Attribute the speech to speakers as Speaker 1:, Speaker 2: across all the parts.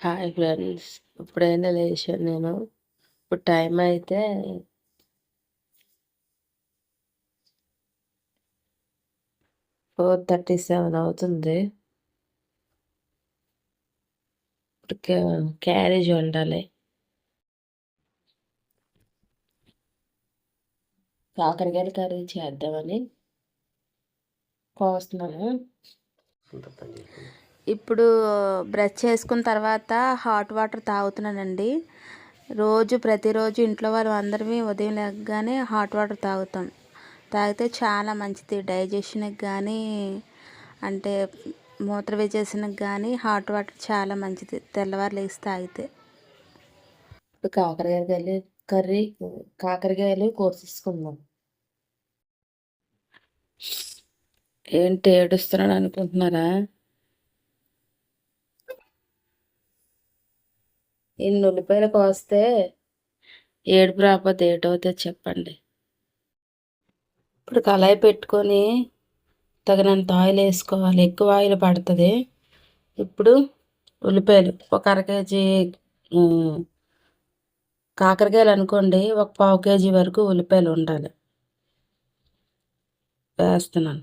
Speaker 1: Hi friends ఇప్పుడైనా లేచాను నేను. ఇప్పుడు టైం అయితే ఫోర్ థర్టీ సెవెన్ అవుతుంది. ఇప్పుడు క్యారేజ్ వండాలి. కాకరకాయల కర్రీ చేద్దామని కోస్తున్నాను.
Speaker 2: ఇప్పుడు బ్రష్ చేసుకున్న తర్వాత హాట్ వాటర్ తాగుతున్నానండి. రోజు ప్రతిరోజు ఇంట్లో వాళ్ళు అందరమే ఉదయం లేకగానే హాట్ వాటర్ తాగుతాం. తాగితే చాలా మంచిది. డైజెషన్కి కానీ అంటే మూత్ర విజేషన్కి కానీ హాట్ వాటర్ చాలా మంచిది. తెల్లవారు లేచి తాగితే.
Speaker 1: ఇప్పుడు కాకరకాయలు కర్రీ కాకరకాయలు కోసేసుకుందాం ఏంటి ఏడుస్తున్నాడు అనుకుంటున్నారా? ఇన్ని ఉల్లిపాయలు కోస్తే ఏడుపు రాకపోతే ఏటవుతుంది చెప్పండి. ఇప్పుడు కళాయి పెట్టుకొని తగినంత ఆయిల్ వేసుకోవాలి. ఎక్కువ ఆయిల్ పడుతుంది. ఇప్పుడు ఉల్లిపాయలు ఒక అర కేజీ కాకరకాయలు అనుకోండి ఒక పావు కేజీ వరకు ఉల్లిపాయలు ఉండాలి. వేస్తున్నాను.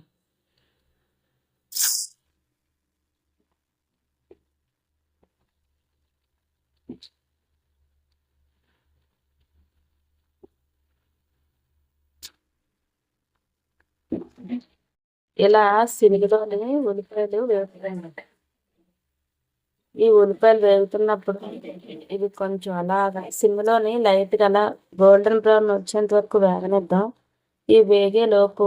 Speaker 1: ఇలా సినిగితోనే ఉల్లిపాయలు వేగుతాయన్నమాట. ఈ ఉల్లిపాయలు వేగుతున్నప్పుడు ఇవి కొంచెం అలాగా సిమ్లోని లైట్గా అలా గోల్డెన్ బ్రౌన్ వచ్చేంత వరకు వేగనిద్దాం. ఈ వేగే లోపు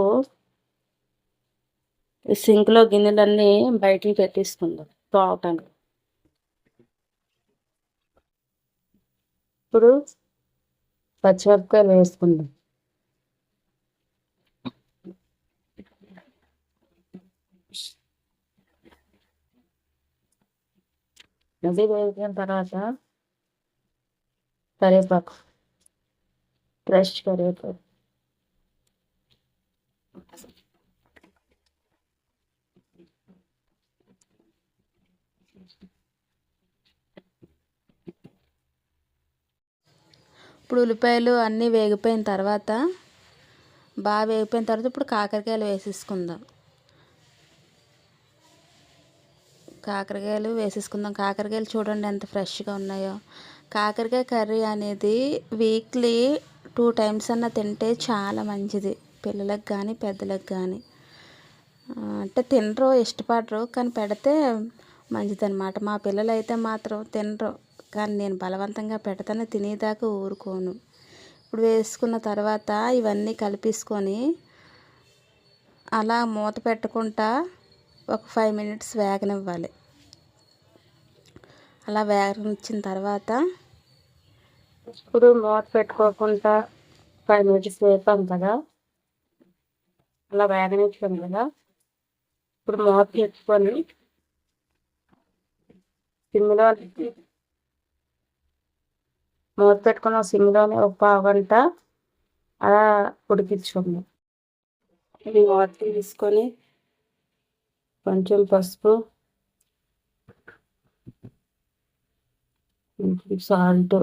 Speaker 1: సింక్లో గిన్నెలన్నీ బయటికి పెట్టేసుకుందాం తోవటానికి ఇప్పుడు పచ్చిమిరపకాయలు వేసుకుందాం. అది వేగిన తర్వాత కరివేపాకు ఫ్రెష్ కరివేపాకు
Speaker 2: ఇప్పుడు ఉల్లిపాయలు అన్నీ వేగిపోయిన తర్వాత బాగా వేగిపోయిన తర్వాత ఇప్పుడు కాకరకాయలు వేసేసుకుందాం. కాకరకాయలు వేసేసుకుందాం. కాకరకాయలు చూడండి ఎంత ఫ్రెష్గా ఉన్నాయో. కాకరకాయ కర్రీ అనేది వీక్లీ టూ టైమ్స్ అన్న తింటే చాలా మంచిది. పిల్లలకు కానీ పెద్దలకు కానీ అంటే తినరు ఇష్టపడరు కానీ పెడితే మంచిదన్నమాట. మా పిల్లలు అయితే మాత్రం తినరు కానీ నేను బలవంతంగా పెడతాను తినేదాకా ఊరుకోను. ఇప్పుడు వేసుకున్న తర్వాత ఇవన్నీ కలిపేసుకొని అలా మూత పెట్టకుండా ఒక ఫైవ్ మినిట్స్ వేగనివ్వాలి. అలా వేగనిచ్చిన తర్వాత
Speaker 1: ఇప్పుడు మూత పెట్టుకోకుండా ఫైవ్ మినిట్స్ వేపాం కదా. అలా వేగనిచ్చాం కదా. ఇప్పుడు మూత పెట్టుకొని సిమ్లో మూత పెట్టుకున్న సిమ్లోనే ఒక పావు గంట అలా ఉడికించుకుందాం. ఇది మూత తీసుకొని కొంచెం పసుపు సాల్ట్.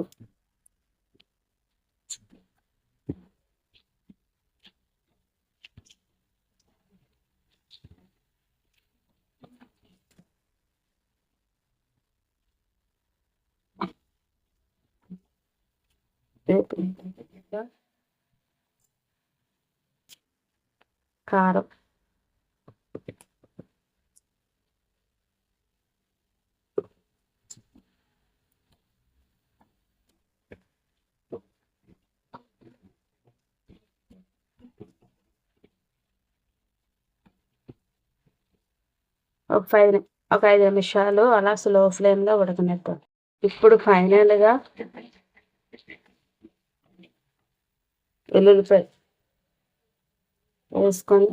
Speaker 1: కారం. ఒక ఫైవ్ ఒక ఐదు నిమిషాలు అలా స్లో ఫ్లేమ్లో ఉడకనిద్దాం. ఇప్పుడు ఫైనల్గా వెల్లుల్లిపాయ వేసుకొని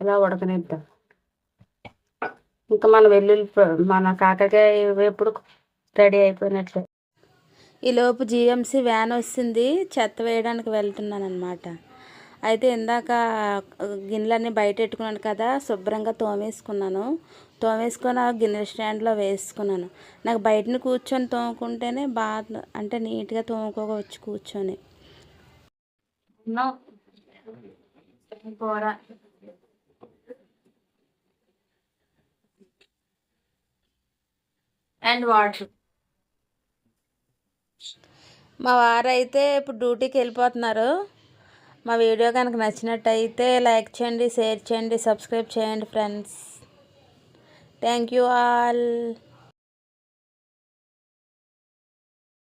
Speaker 1: ఇలా ఉడకనిద్దాం. ఇంకా మన వెల్లుల్లి మన కాకరకాయ వేపుడు రెడీ అయిపోయినట్లే.
Speaker 2: ఈలోపు జిఎంసి వ్యాన్ వస్తుంది. చెత్త వేయడానికి వెళ్తున్నాను అనమాట అయితే ఇందాక గిన్నెలన్నీ బయట పెట్టుకున్నాను కదా శుభ్రంగా తోమేసుకున్నాను. తోమేసుకొని ఆ గిన్నెల స్టాండ్లో వేసుకున్నాను. నాకు బయటని కూర్చొని తోముకుంటేనే బాగా అంటే నీట్గా తోముకోవచ్చు కూర్చొని.
Speaker 1: కూర అండ్ వాటర్
Speaker 2: మా వారైతే ఇప్పుడు డ్యూటీకి వెళ్ళిపోతున్నారు. మా వీడియో కనుక నచ్చినట్టయితే లైక్ చేయండి షేర్ చేయండి సబ్స్క్రైబ్ చేయండి ఫ్రెండ్స్. Thank you all